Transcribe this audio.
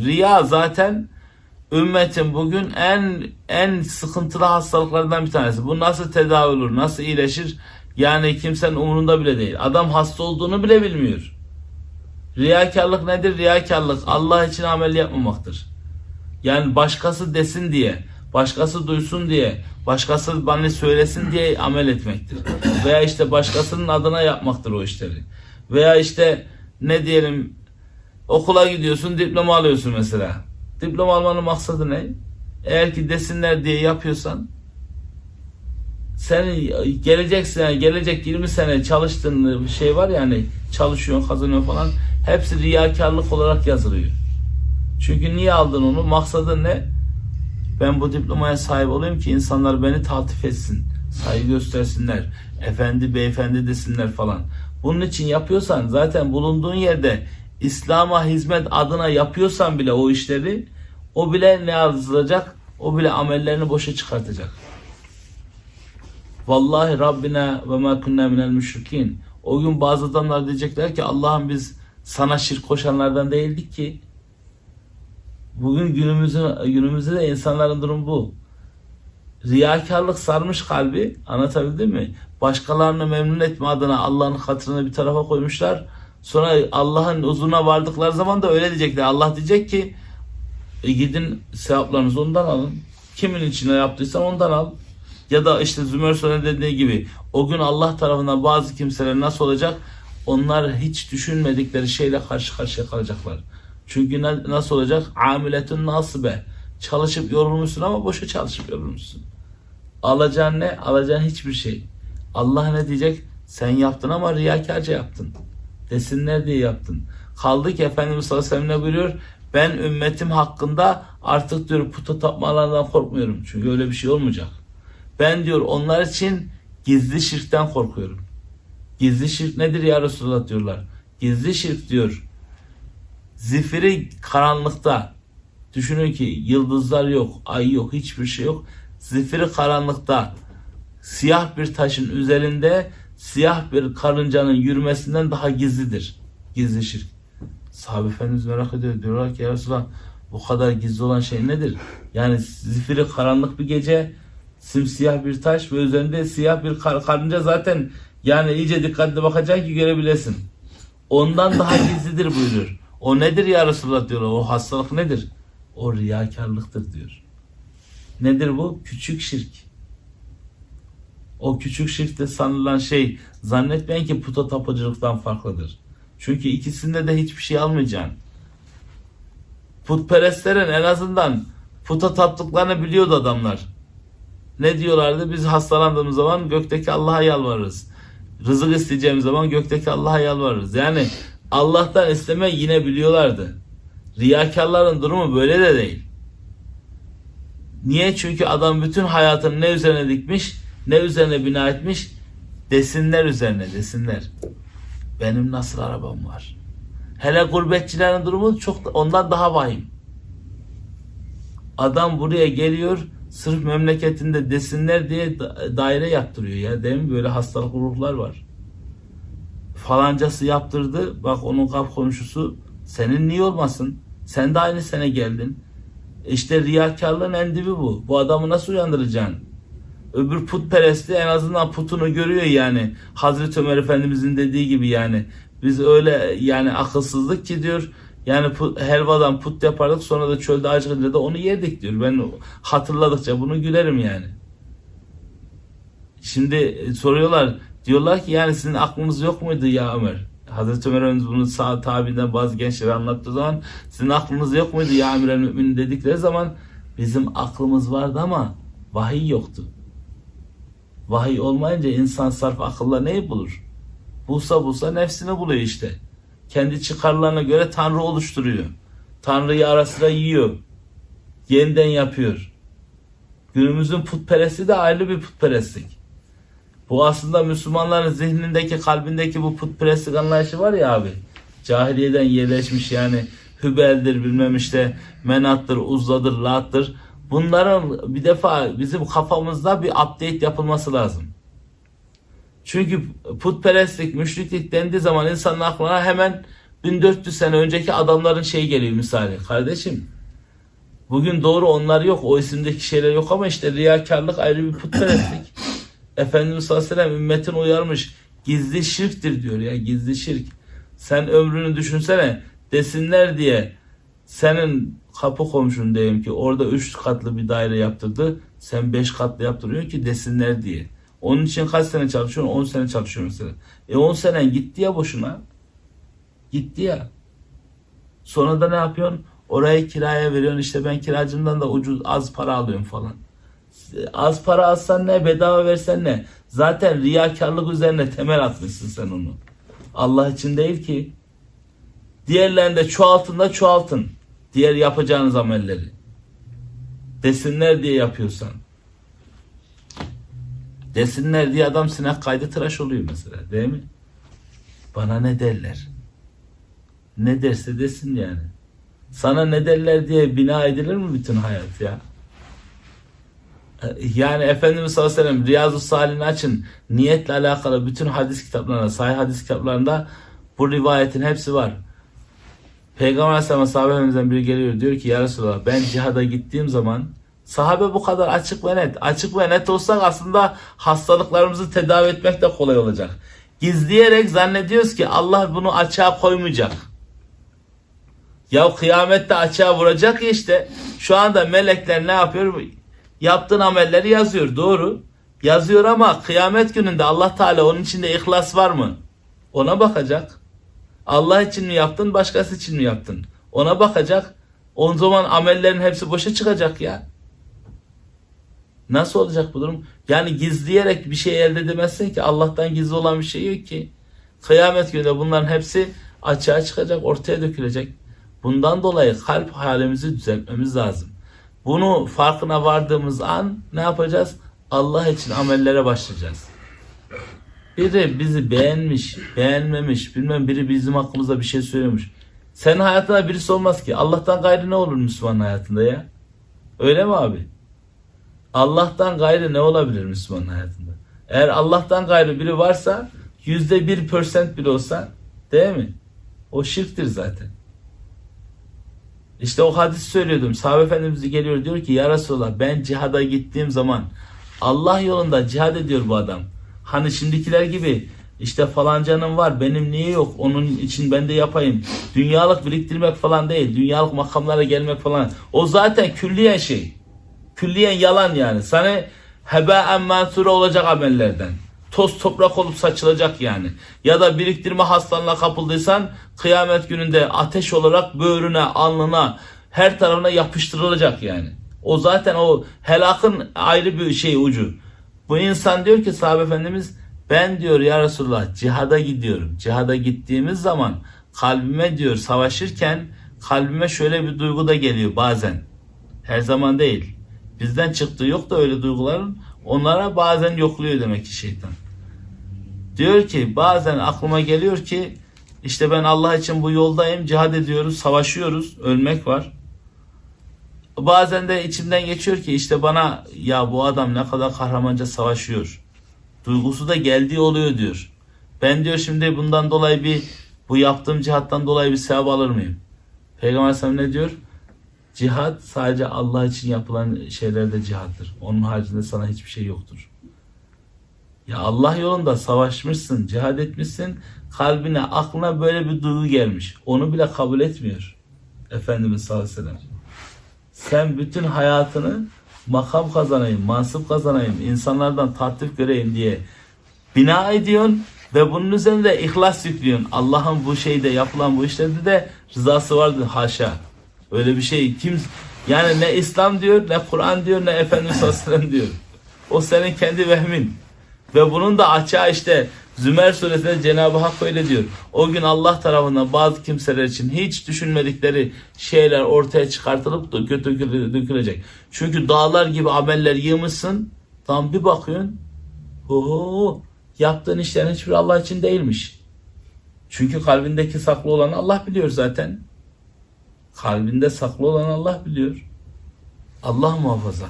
Riya zaten ümmetin bugün en en sıkıntılı hastalıklardan bir tanesi. Bu nasıl tedavi olur, nasıl iyileşir? Yani kimsenin umurunda bile değil. Adam hasta olduğunu bile bilmiyor. Riyakarlık nedir? Riyakarlık Allah için amel yapmamaktır. Yani başkası desin diye, başkası duysun diye, başkası bana söylesin diye amel etmektir. Veya işte başkasının adına yapmaktır o işleri. Veya işte ne diyelim okula gidiyorsun diploma alıyorsun mesela. Diploma almanın maksadı ne? Eğer ki desinler diye yapıyorsan sen gelecek sene, gelecek 20 sene çalıştığın şey var ya hani çalışıyorsun, kazanıyorsun falan hepsi riyakarlık olarak yazılıyor. Çünkü niye aldın onu? Maksadın ne? Ben bu diplomaya sahip olayım ki insanlar beni taltif etsin, saygı göstersinler, efendi beyefendi desinler falan. Bunun için yapıyorsan zaten bulunduğun yerde İslam'a hizmet adına yapıyorsan bile o işleri o bile ne yazılacak? O bile amellerini boşa çıkartacak. Vallahi Rabbina ve ma kunna minel müşrikin. O gün bazı adamlar diyecekler ki Allah'ım biz sana şirk koşanlardan değildik ki. Bugün günümüzün günümüzde de insanların durumu bu. Riyakarlık sarmış kalbi. Anlatabildim mi? Başkalarını memnun etme adına Allah'ın hatırını bir tarafa koymuşlar. Sonra Allah'ın huzuruna vardıkları zaman da öyle diyecekler. Allah diyecek ki e gidin sevaplarınızı ondan alın. Kimin içine yaptıysan ondan al. Ya da işte Zümer Söne dediği gibi o gün Allah tarafından bazı kimseler nasıl olacak? Onlar hiç düşünmedikleri şeyle karşı karşıya kalacaklar. Çünkü na- nasıl olacak? Amiletun nasibe. Çalışıp yorulmuşsun ama boşa çalışıp yorulmuşsun. Alacağın ne? Alacağın hiçbir şey. Allah ne diyecek? Sen yaptın ama riyakarca yaptın. Desinler diye yaptın. Kaldı ki Efendimiz sallallahu aleyhi ve sellem buyuruyor? Ben ümmetim hakkında artık diyor puta tapmalarından korkmuyorum. Çünkü öyle bir şey olmayacak. Ben diyor onlar için gizli şirkten korkuyorum. Gizli şirk nedir ya Resulullah diyorlar. Gizli şirk diyor. Zifiri karanlıkta. Düşünün ki yıldızlar yok, ay yok, hiçbir şey yok. Zifiri karanlıkta siyah bir taşın üzerinde siyah bir karıncanın yürümesinden daha gizlidir. Gizli şirk. Sahabe Efendimiz merak ediyor. Diyorlar ki ya Resulallah bu kadar gizli olan şey nedir? Yani zifiri karanlık bir gece simsiyah bir taş ve üzerinde siyah bir kar- karınca zaten yani iyice dikkatli bakacaksın ki görebilesin. Ondan daha gizlidir buyurur. O nedir ya Resulallah diyorlar. O hastalık nedir? O riyakarlıktır diyor. Nedir bu? Küçük şirk. O küçük şirkte sanılan şey zannetmeyin ki puta tapıcılıktan farklıdır. Çünkü ikisinde de hiçbir şey almayacaksın. Putperestlerin en azından puta taptıklarını biliyordu adamlar. Ne diyorlardı? Biz hastalandığımız zaman gökteki Allah'a yalvarırız. Rızık isteyeceğimiz zaman gökteki Allah'a yalvarırız. Yani Allah'tan isteme yine biliyorlardı. Riyakarların durumu böyle de değil. Niye? Çünkü adam bütün hayatını ne üzerine dikmiş, ne üzerine bina etmiş? Desinler üzerine, desinler. Benim nasıl arabam var? Hele gurbetçilerin durumu çok ondan daha vahim. Adam buraya geliyor, sırf memleketinde desinler diye da- daire yaptırıyor ya. Değil mi? Böyle hastalık ruhlar var. Falancası yaptırdı. Bak onun kap komşusu senin niye olmasın? Sen de aynı sene geldin. İşte riyakarlığın en dibi bu. Bu adamı nasıl uyandıracaksın? Öbür putperesti en azından putunu görüyor yani. Hazreti Ömer Efendimizin dediği gibi yani. Biz öyle yani akılsızlık ki diyor. Yani put, helvadan put yapardık sonra da çölde acıkınca da onu yedik diyor. Ben hatırladıkça bunu gülerim yani. Şimdi soruyorlar. Diyorlar ki yani sizin aklınız yok muydu ya Ömer? Hazreti Ömer Efendimiz bunu sağ tabinden bazı gençlere anlattığı zaman sizin aklınız yok muydu ya Emir Müminin dedikleri zaman bizim aklımız vardı ama vahiy yoktu. Vahiy olmayınca insan sarf akılla neyi bulur? Bulsa bulsa nefsini buluyor işte. Kendi çıkarlarına göre Tanrı oluşturuyor. Tanrı'yı ara sıra yiyor. Yeniden yapıyor. Günümüzün putperesti de ayrı bir putperestlik. Bu aslında Müslümanların zihnindeki, kalbindeki bu putperestlik anlayışı var ya abi. Cahiliyeden yerleşmiş yani Hübel'dir bilmem işte Menat'tır, Uzza'dır, Lat'tır. Bunların bir defa bizim kafamızda bir update yapılması lazım. Çünkü putperestlik, müşriklik dendiği zaman insanın aklına hemen 1400 sene önceki adamların şeyi geliyor misali. Kardeşim bugün doğru onlar yok. O isimdeki şeyler yok ama işte riyakarlık ayrı bir putperestlik. Efendimiz sallallahu aleyhi ve sellem ümmetin uyarmış. Gizli şirktir diyor ya gizli şirk. Sen ömrünü düşünsene desinler diye senin kapı komşun diyeyim ki orada üç katlı bir daire yaptırdı. Sen beş katlı yaptırıyorsun ki desinler diye. Onun için kaç sene çalışıyorsun? 10 sene çalışıyorsun mesela. E 10 senen gitti ya boşuna. Gitti ya. Sonra da ne yapıyorsun? Orayı kiraya veriyorsun. İşte ben kiracımdan da ucuz az para alıyorum falan. Az para alsan ne? Bedava versen ne? Zaten riyakarlık üzerine temel atmışsın sen onu. Allah için değil ki. Diğerlerini de çoğaltın da çoğaltın. Diğer yapacağınız amelleri. Desinler diye yapıyorsan. Desinler diye adam sinek kaydı tıraş oluyor mesela değil mi? Bana ne derler? Ne derse desin yani. Sana ne derler diye bina edilir mi bütün hayat ya? Yani Efendimiz sallallahu aleyhi ve sellem Riyazu Salih'ini açın. Niyetle alakalı bütün hadis kitaplarında, sahih hadis kitaplarında bu rivayetin hepsi var. Peygamber Aleyhisselam'a sahabemizden biri geliyor diyor ki ya Resulallah ben cihada gittiğim zaman sahabe bu kadar açık ve net. Açık ve net olsak aslında hastalıklarımızı tedavi etmek de kolay olacak. Gizleyerek zannediyoruz ki Allah bunu açığa koymayacak. Ya kıyamette açığa vuracak ya işte. Şu anda melekler ne yapıyor? Yaptığın amelleri yazıyor. Doğru. Yazıyor ama kıyamet gününde Allah Teala onun içinde ihlas var mı? Ona bakacak. Allah için mi yaptın, başkası için mi yaptın? Ona bakacak. O zaman amellerin hepsi boşa çıkacak ya. Nasıl olacak bu durum? Yani gizleyerek bir şey elde edemezsin ki. Allah'tan gizli olan bir şey yok ki. Kıyamet gününde bunların hepsi açığa çıkacak, ortaya dökülecek. Bundan dolayı kalp halimizi düzeltmemiz lazım. Bunu farkına vardığımız an ne yapacağız? Allah için amellere başlayacağız. Biri bizi beğenmiş, beğenmemiş, bilmem biri bizim hakkımızda bir şey söylemiş. Senin hayatında birisi olmaz ki. Allah'tan gayrı ne olur Müslüman hayatında ya? Öyle mi abi? Allah'tan gayrı ne olabilir Müslüman hayatında? Eğer Allah'tan gayrı biri varsa yüzde bir percent bile olsa değil mi? O şirktir zaten. İşte o hadis söylüyordum. Sahabe Efendimiz geliyor diyor ki ya Resulallah ben cihada gittiğim zaman Allah yolunda cihad ediyor bu adam. Hani şimdikiler gibi işte falancanın var benim niye yok onun için ben de yapayım. Dünyalık biriktirmek falan değil. Dünyalık makamlara gelmek falan. O zaten külliyen şey. Külliyen yalan yani. Sana hebaen mansure olacak amellerden. Toz toprak olup saçılacak yani. Ya da biriktirme hastalığına kapıldıysan kıyamet gününde ateş olarak böğrüne, alnına, her tarafına yapıştırılacak yani. O zaten o helakın ayrı bir şey ucu. Bu insan diyor ki sahabe efendimiz ben diyor ya Resulullah cihada gidiyorum. Cihada gittiğimiz zaman kalbime diyor savaşırken kalbime şöyle bir duygu da geliyor bazen. Her zaman değil. Bizden çıktığı yok da öyle duyguların onlara bazen yokluyor demek ki şeytan. Diyor ki bazen aklıma geliyor ki işte ben Allah için bu yoldayım, cihad ediyoruz, savaşıyoruz, ölmek var. Bazen de içimden geçiyor ki işte bana ya bu adam ne kadar kahramanca savaşıyor. Duygusu da geldiği oluyor diyor. Ben diyor şimdi bundan dolayı bir bu yaptığım cihattan dolayı bir sevap alır mıyım? Peygamber Aleyhisselam ne diyor? Cihad sadece Allah için yapılan şeylerde cihattır. Onun haricinde sana hiçbir şey yoktur. Ya Allah yolunda savaşmışsın, cihad etmişsin, kalbine, aklına böyle bir duygu gelmiş. Onu bile kabul etmiyor. Efendimiz sallallahu aleyhi ve sellem. Sen bütün hayatını makam kazanayım, mansup kazanayım, insanlardan tattif göreyim diye bina ediyorsun ve bunun üzerinde ihlas yüklüyorsun. Allah'ın bu şeyde yapılan bu işlerde de rızası vardır haşa. Öyle bir şey kim yani ne İslam diyor, ne Kur'an diyor, ne Efendimiz sallallahu aleyhi ve sellem diyor. O senin kendi vehmin. Ve bunun da açığa işte Zümer suresinde Cenab-ı Hak öyle diyor. O gün Allah tarafından bazı kimseler için hiç düşünmedikleri şeyler ortaya çıkartılıp da dökülecek. Çünkü dağlar gibi ameller yığmışsın. Tam bir bakıyorsun. Oho, yaptığın işlerin hiçbir Allah için değilmiş. Çünkü kalbindeki saklı olan Allah biliyor zaten. Kalbinde saklı olan Allah biliyor. Allah muhafaza.